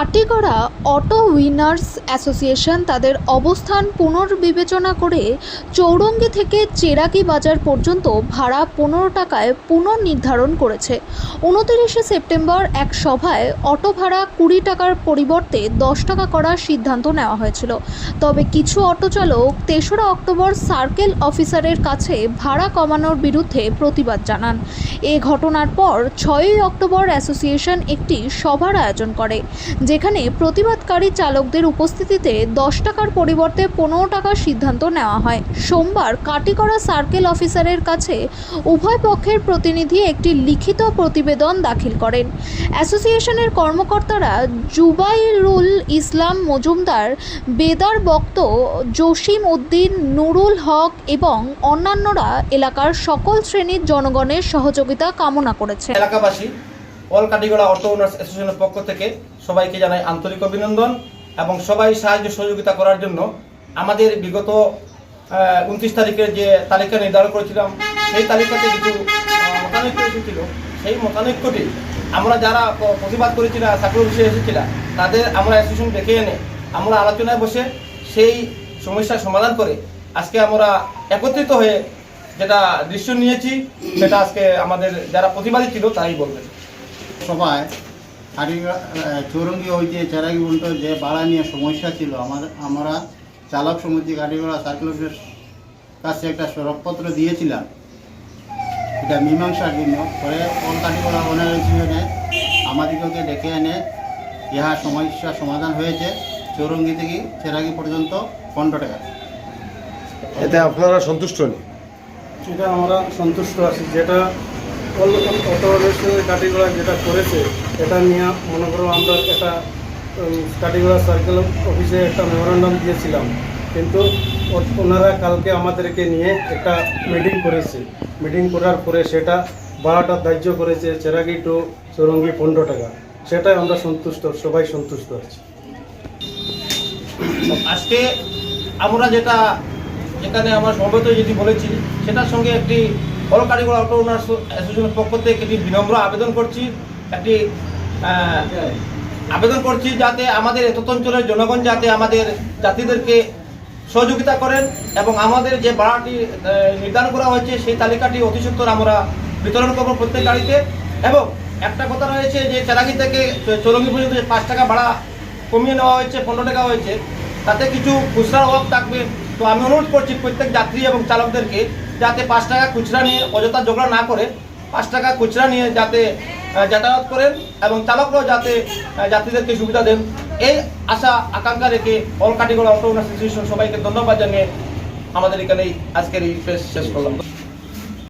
Katigorah auto winners association তাদের অবস্থান পুনর্বিবেচনা করে চৌরঙ্গি থেকে চেরাকি বাজার পর্যন্ত ভাড়া পনেরো টাকায় পুনর্নির্ধারণ করেছে। উনতিরিশে সেপ্টেম্বর এক সভায় অটো ভাড়া কুড়ি টাকার পরিবর্তে দশ টাকা করার সিদ্ধান্ত নেওয়া হয়েছিল। তবে কিছু অটো চালক তেসরা অক্টোবর সার্কেল অফিসারের কাছে ভাড়া কমানোর বিরুদ্ধে প্রতিবাদ জানান। এ ঘটনার পর ছয়ই অক্টোবর অ্যাসোসিয়েশন একটি সভার আয়োজন করে, যেখানে প্রতিবাদকারী চালকদের উপস্থিতিতে দশ টাকার পরিবর্তে পনেরো টাকার সিদ্ধান্ত নেওয়া হয়। সোমবার কাটিকড়া সার্কেল অফিসারের কাছে উভয় পক্ষের প্রতিনিধি একটি লিখিত প্রতিবেদন দাখিল করেন। অ্যাসোসিয়েশনের কর্মকর্তারা জুবাইরুল ইসলাম মজুমদার, বেদার বক্ত, জসিম উদ্দিন, নুরুল হক এবং অন্যান্যরা এলাকার সকল শ্রেণির জনগণের সহযোগিতা কামনা করেছে। এলাকাবাসী অল কাটিগড়া অটো ওনার্স অ্যাসোসিয়েশনের পক্ষ থেকে সবাইকে জানাই আন্তরিক অভিনন্দন এবং সবাই সাহায্য সহযোগিতা করার জন্য আমাদের বিগত উনত্রিশ তারিখের যে তালিকা নির্ধারণ করেছিলাম, সেই তালিকাতে কিছু মতানৈক্য এসেছিল সেই মতানৈক্যটি আমরা যারা প্রতিবাদ করেছিলাম সার্কুল অফিসে এসেছিলাম তাদের আমরা অ্যাসোসিয়েশন ডেকে এনে আমরা আলোচনায় বসে সেই সমস্যার সমাধান করে আজকে আমরা একত্রিত হয়ে যেটা দৃশ্য নিয়েছি সেটা আজকে আমাদের যারা প্রতিবাদী ছিল তাই বলবেন। সবাই চৌরঙ্গি ওই যে চেরাগি উল্টো যে ভাড়া নিয়ে সমস্যা ছিল আমার আমরা চালক সমিতি কারিগড়া সার্কেল অফিসের কাছে একটা সড়কপত্র দিয়েছিলাম। এটা মীমাংসার জন্য। পরে কাটিগড়া ওনার জীবনে আমাদিগকে ডেকে এনে ইহা সমস্যা সমাধান হয়েছে। চৌরঙ্গি থেকে চেরাগি পর্যন্ত পনেরো টাকা। এতে আপনারা সন্তুষ্ট নেই? এটা আমরা সন্তুষ্ট আছি। যেটা অটোরেশনের কাটিগড়া যেটা করেছে এটা নিয়ে মনে করো আমরা উম, কাটিগড়া সার্কেল অফিসে একটা মেমোরান্ডাম দিয়েছিলাম। কিন্তু ওনারা কালকে আমাদেরকে নিয়ে একটা মিটিং করেছে। মিটিং করার পরে সেটা ভাড়াটা ধার্য করেছে চেরাগি টু চৌরঙ্গি পনেরো টাকা। সেটাই আমরা সন্তুষ্ট সবাই সন্তুষ্ট আছি। আজকে আমরা যেটা এখানে আমরা সমবেত যদি বলেছি, সেটার সঙ্গে একটি বড় কারিগর অটো ওনার্স অ্যাসোসিয়েশনের পক্ষ থেকে একটি বিনম্র আবেদন করছি, একটি আবেদন করছি যাতে আমাদের এত অঞ্চলের জনগণ যাতে আমাদের যাত্রীদেরকে সহযোগিতা করেন এবং আমাদের যে ভাড়াটি নির্ধারণ করা হয়েছে, সেই তালিকাটি অতি সত্বর আমরা বিতরণ করব প্রত্যেক গাড়িতে। এবং একটা কথা রয়েছে যে চারাগি থেকে চৌরঙ্গি পর্যন্ত যে পাঁচ টাকা ভাড়া কমিয়ে নেওয়া হয়েছে, পনেরো টাকা হয়েছে, তাতে কিছু খুচরা অভাব থাকবে। তো আমি অনুরোধ করছি প্রত্যেক যাত্রী এবং চালকদেরকে যাতে পাঁচ টাকা খুচরা নিয়ে অযথা ঝগড়া না করে, পাঁচ টাকা খুচরা নিয়ে যাতে যাতায়াত করেন এবং চালকরাও যাতে যাত্রীদেরকে সুবিধা দেন। এই আশা, আকাঙ্ক্ষা রেখে অল কাটিগড় অটো অ্যাসোসিয়েশন সবাইকে ধন্যবাদ জানিয়ে আমাদের এখানেই আজকের এই ফেস শেষ করলাম।